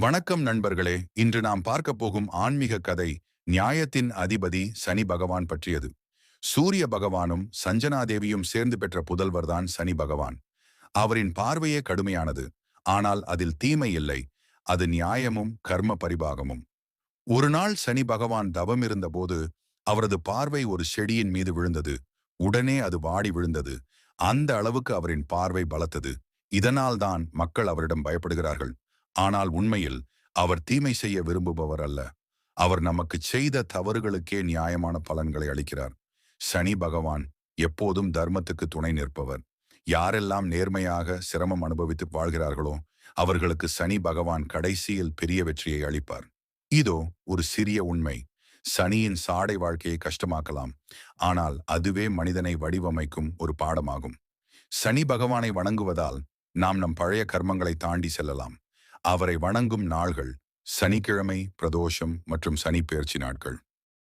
வணக்கம் நண்பர்களே இன்று நாம் பார்க்க போகும் ஆன்மீக கதை நியாயத்தின் அதிபதி சனி பகவான் பற்றியது. சூரிய பகவானும் சஞ்சனாதேவியும் சேர்ந்து பெற்ற புதல்வர்தான் சனி பகவான். அவரின் பார்வையே கடுமையானது ஆனால் அதில் தீமை இல்லை அது நியாயமும் கர்ம பரிபாகமும். ஒரு நாள் சனி பகவான் தவம் இருந்தபோது அவரது பார்வை ஒரு செடியின் மீது விழுந்தது உடனே அது வாடி விழுந்தது அந்த அளவுக்கு அவரின் பார்வை பலத்தது. இதனால்தான் மக்கள் அவரிடம் பயப்படுகிறார்கள். ஆனால் உண்மையில் அவர் தீமை செய்ய விரும்புபவர் அல்ல. அவர் நமக்கு செய்த தவறுகளுக்கே நியாயமான பலன்களை அளிக்கிறார். சனி பகவான் எப்போதும் தர்மத்துக்கு துணை நிற்பவர். யாரெல்லாம் நேர்மையாக சிரமம் அனுபவித்து வாழ்கிறார்களோ அவர்களுக்கு சனி பகவான் கடைசியில் பெரிய வெற்றியை அளிப்பார். இதோ ஒரு சிறிய உண்மை. சனியின் சாடை வாழ்க்கையை கஷ்டமாக்கலாம். ஆனால் அதுவே மனிதனை வடிவமைக்கும் ஒரு பாடமாகும். சனி பகவானை வணங்குவதால் நாம் நம் பழைய கர்மங்களை தாண்டி செல்லலாம். அவரை வணங்கும் நாள்கள் சனிக்கிழமை பிரதோஷம் மற்றும் சனிப்பெயர்ச்சி நாட்கள்.